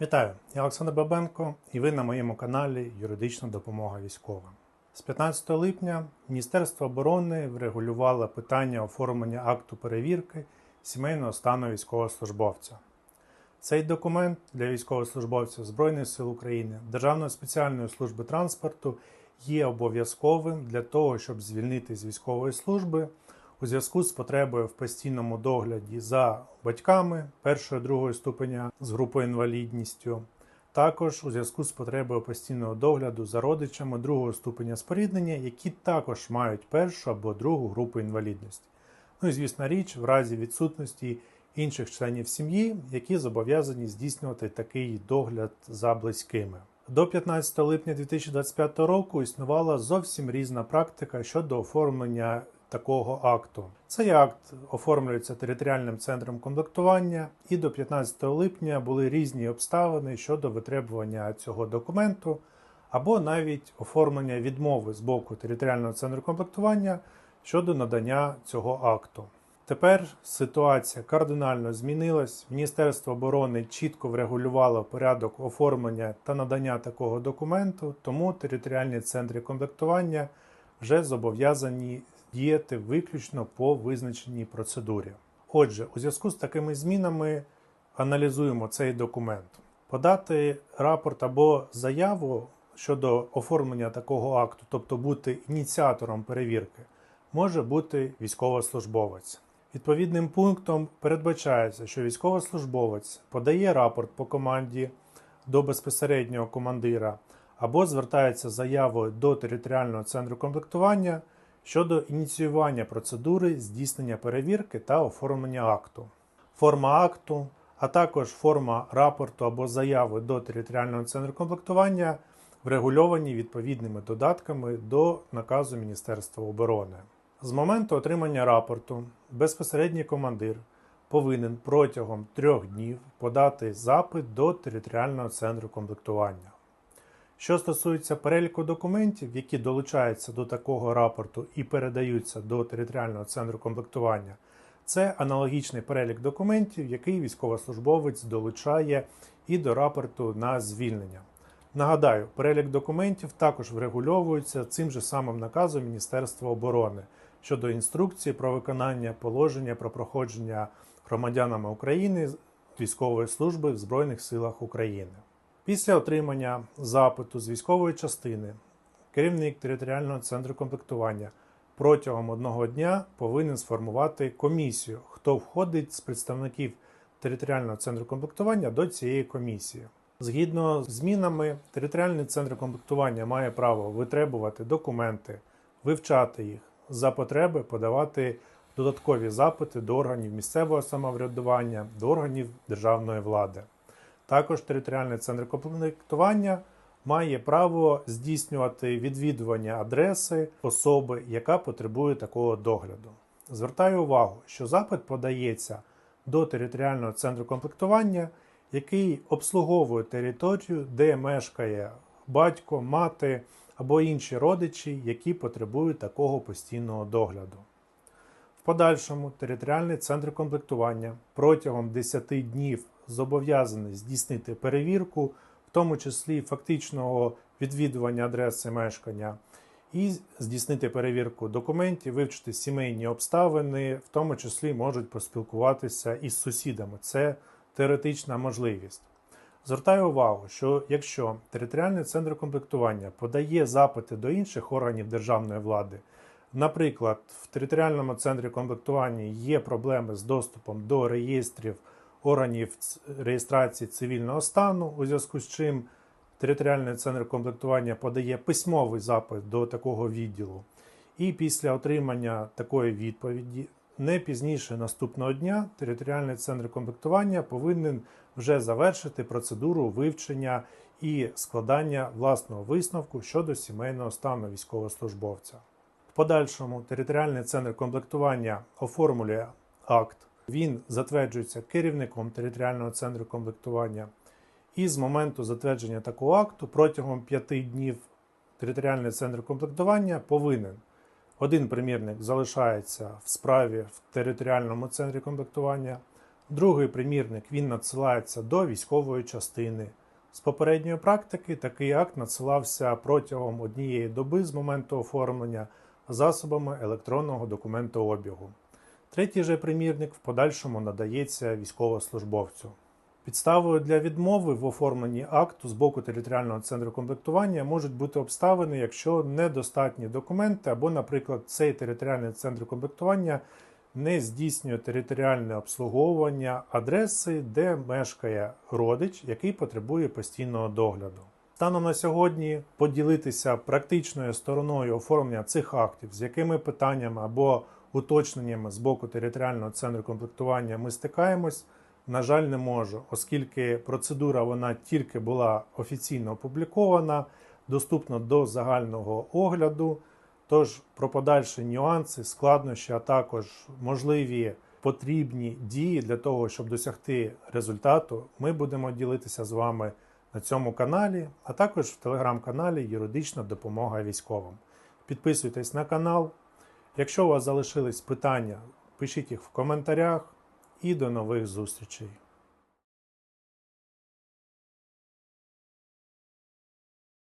Вітаю, я Олександр Бабенко і ви на моєму каналі Юридична допомога військовим. З 15 липня Міністерство оборони врегулювало питання оформлення акту перевірки сімейного стану військовослужбовця. Цей документ для військовослужбовців Збройних сил України Державної спеціальної служби транспорту є обов'язковим для того, щоб звільнити з військової служби у зв'язку з потребою в постійному догляді за батьками першої другої ступеня з групою інвалідністю, також у зв'язку з потребою постійного догляду за родичами другого ступеня споріднення, які також мають першу або другу групу інвалідності. Ну і звісна річ, в разі відсутності інших членів сім'ї, які зобов'язані здійснювати такий догляд за близькими. До 15 липня 2025 року існувала зовсім різна практика щодо оформлення такого акту. Цей акт оформлюється територіальним центром комплектування, і до 15 липня були різні обставини щодо витребування цього документу, або навіть оформлення відмови з боку територіального центру комплектування щодо надання цього акту. Тепер ситуація кардинально змінилась. Міністерство оборони чітко врегулювало порядок оформлення та надання такого документу, тому територіальні центри комплектування вже зобов'язані діяти виключно по визначеній процедурі. Отже, у зв'язку з такими змінами аналізуємо цей документ. Подати рапорт або заяву щодо оформлення такого акту, тобто бути ініціатором перевірки, може бути військовослужбовець. Відповідним пунктом передбачається, що військовослужбовець подає рапорт по команді до безпосереднього командира або звертається заявою до територіального центру комплектування щодо ініціювання процедури здійснення перевірки та оформлення акту. Форма акту, а також форма рапорту або заяви до територіального центру комплектування врегульовані відповідними додатками до наказу Міністерства оборони. З моменту отримання рапорту безпосередній командир повинен протягом трьох днів подати запит до територіального центру комплектування. Що стосується переліку документів, які долучаються до такого рапорту і передаються до територіального центру комплектування, це аналогічний перелік документів, який військовослужбовець долучає і до рапорту на звільнення. Нагадаю, перелік документів також врегульовується цим же самим наказом Міністерства оборони щодо інструкції про виконання положення про проходження громадянами України військової служби в Збройних силах України. Після отримання запиту з військової частини керівник територіального центру комплектування протягом одного дня повинен сформувати комісію, хто входить з представників територіального центру комплектування до цієї комісії. Згідно з змінами, територіальний центр комплектування має право витребувати документи, вивчати їх, за потреби подавати додаткові запити до органів місцевого самоврядування, до органів державної влади. Також територіальний центр комплектування має право здійснювати відвідування адреси особи, яка потребує такого догляду. Звертаю увагу, що запит подається до територіального центру комплектування, який обслуговує територію, де мешкає батько, мати або інші родичі, які потребують такого постійного догляду. В подальшому територіальний центр комплектування протягом 10 днів зобов'язаний здійснити перевірку, в тому числі фактичного відвідування адреси мешкання, і здійснити перевірку документів, вивчити сімейні обставини, в тому числі можуть поспілкуватися із сусідами. Це теоретична можливість. Звертаю увагу, що якщо територіальний центр комплектування подає запити до інших органів державної влади, наприклад, в територіальному центрі комплектування є проблеми з доступом до реєстрів органів реєстрації цивільного стану, у зв'язку з чим територіальний центр комплектування подає письмовий запит до такого відділу, і після отримання такої відповіді не пізніше наступного дня територіальний центр комплектування повинен вже завершити процедуру вивчення і складання власного висновку щодо сімейного стану військовослужбовця. В подальшому територіальний центр комплектування оформлює акт, він затверджується керівником територіального центру комплектування. І з моменту затвердження такого акту протягом 5 днів територіальний центр комплектування повинен один примірник залишається в справі в територіальному центрі комплектування, Другий примірник він надсилається до військової частини. З попередньої практики такий акт надсилався протягом однієї доби з моменту оформлення засобами електронного документообігу. Третій же примірник в подальшому надається військовослужбовцю. Підставою для відмови в оформленні акту з боку територіального центру комплектування можуть бути обставини, якщо недостатні документи, або, наприклад, цей територіальний центр комплектування не здійснює територіальне обслуговування адреси, де мешкає родич, який потребує постійного догляду. Станом на сьогодні поділитися практичною стороною оформлення цих актів, з якими питаннями або уточненнями з боку територіального центру комплектування ми стикаємось, на жаль, не можу, оскільки процедура вона тільки була офіційно опублікована, доступна до загального огляду. Тож про подальші нюанси, складнощі, а також можливі потрібні дії для того, щоб досягти результату, ми будемо ділитися з вами на цьому каналі, а також в телеграм-каналі Юридична допомога військовим. Підписуйтесь на канал. Якщо у вас залишились питання, пишіть їх в коментарях і до нових зустрічей.